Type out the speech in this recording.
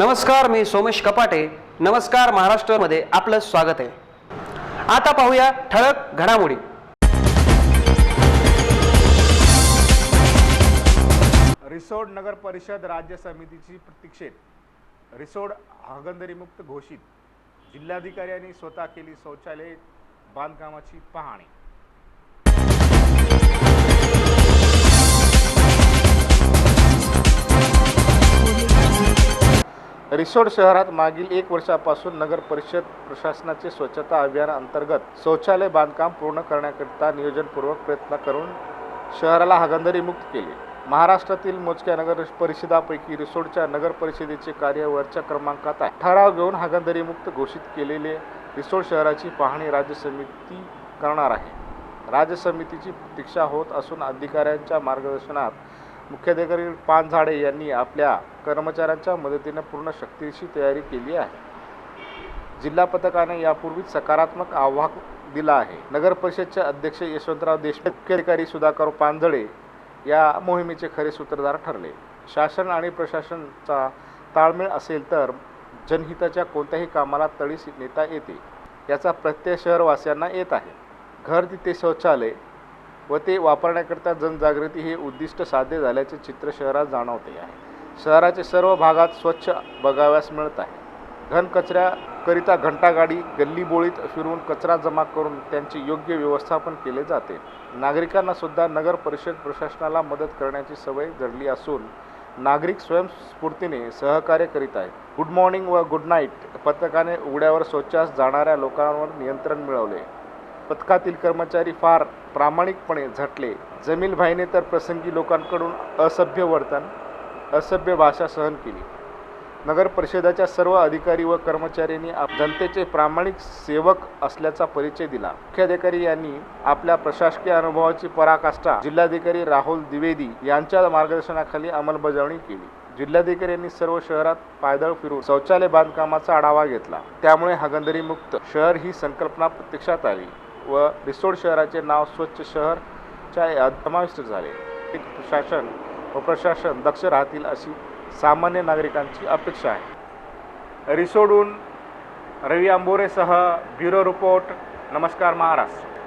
नमस्कार मी सोमेश कपाटे. नमस्कार महाराष्ट्रामध्ये आपलं स्वागत आहे. आता पाहूया ठळक घडामोडी. रिसोड नगर परिषद राज्य समितीची प्रतीक्षेत रिसोड हागंदरीमुक्त घोषित. जिल्हाधिकाऱ्यांनी स्वतः केली शौचालय बांधकामाची पाहणी. रिसोड शहरात मागील एक वर्षापासून नगर परिषद प्रशासनाचे स्वच्छता अभियान अंतर्गत शौचालय बांधकाम पूर्ण करण्याकरिता नियोजनपूर्वक प्रयत्न करून शहराला हागंदरी मुक्त केले. महाराष्ट्रातील मोजक्या नगर परिषदापैकी रिसोडच्या नगर परिषदेचे कार्य वरच्या क्रमांकात आहे. ठराव घेऊन हागंदरीमुक्त घोषित केलेले रिसोड शहराची पाहणी राज्य समिती करणार आहे. राज्य समितीची प्रतीक्षा होत असून अधिकाऱ्यांच्या मार्गदर्शनात मुख्याधिकारी पानझाडे यांनी आपल्या कर्मचाऱ्यांच्या मदतीने पूर्ण शक्तीची तयारी केली आहे. जिल्हा पथकाने यापूर्वीच सकारात्मक आव्हान दिला आहे. नगर परिषदचे अध्यक्ष यशवंतराव देशमुख मुख्याधिकारी सुधाकर पानझडे या मोहिमेचे खरे सूत्रधार ठरले. शासन आणि प्रशासनचा ताळमेळ असेल तर जनहिताच्या कोणत्याही कामाला तळीस नेता येते याचा प्रत्यय शहरवासियांना येत आहे. घर तिथे शौचालय व ते वापरण्याकरिता जनजागृती हे उद्दिष्ट साध्य झाल्याचे चित्र शहरात जाणवते आहे. शहराचे सर्व भागात स्वच्छ बघाव्यास मिळत आहे. घनकचऱ्याकरिता घंटागाडी गल्लीबोळीत फिरून कचरा जमा करून त्यांचे योग्य व्यवस्थापन केले जाते. नागरिकांनासुद्धा नगर परिषद प्रशासनाला मदत करण्याची सवय जडली असून नागरिक स्वयंस्फूर्तीने सहकार्य करीत आहेत. गुड मॉर्निंग व गुड नाईट पथकाने उघड्यावर स्वच्छास जाणाऱ्या लोकांवर नियंत्रण मिळवले. पथकातील कर्मचारी फार प्रामाणिकपणे झटले. जमीलभाईने तर प्रसंगी लोकांकडून असभ्य वर्तन असभ्य भाषा सहन केली. नगर परिषदाच्या सर्व अधिकारी व कर्मचाऱ्यांनी जनतेचे प्रामाणिक सेवक असल्याचा परिचय दिला. मुख्याधिकारी यांनी आपल्या प्रशासकीय अनुभवाची पराकाष्ठा जिल्हाधिकारी राहुल द्विवेदी यांच्या मार्गदर्शनाखाली अंमलबजावणी केली. जिल्हाधिकारी यांनी सर्व शहरात पायदळ फिरून शौचालय बांधकामाचा आढावा घेतला. त्यामुळे हागंदरी मुक्त शहर ही संकल्पना प्रत्यक्षात आली. व रिसोड शहराचे नाव स्वच्छ शहरच्या यादीत समाविष्ट झाले. शासन प्रशासन व प्रशासन दक्ष राहतील अशी सामान्य नागरिकांची अपेक्षा आहे. रिसोडून रवी आंबोरेसह ब्युरो रिपोर्ट नमस्कार महाराष्ट्र.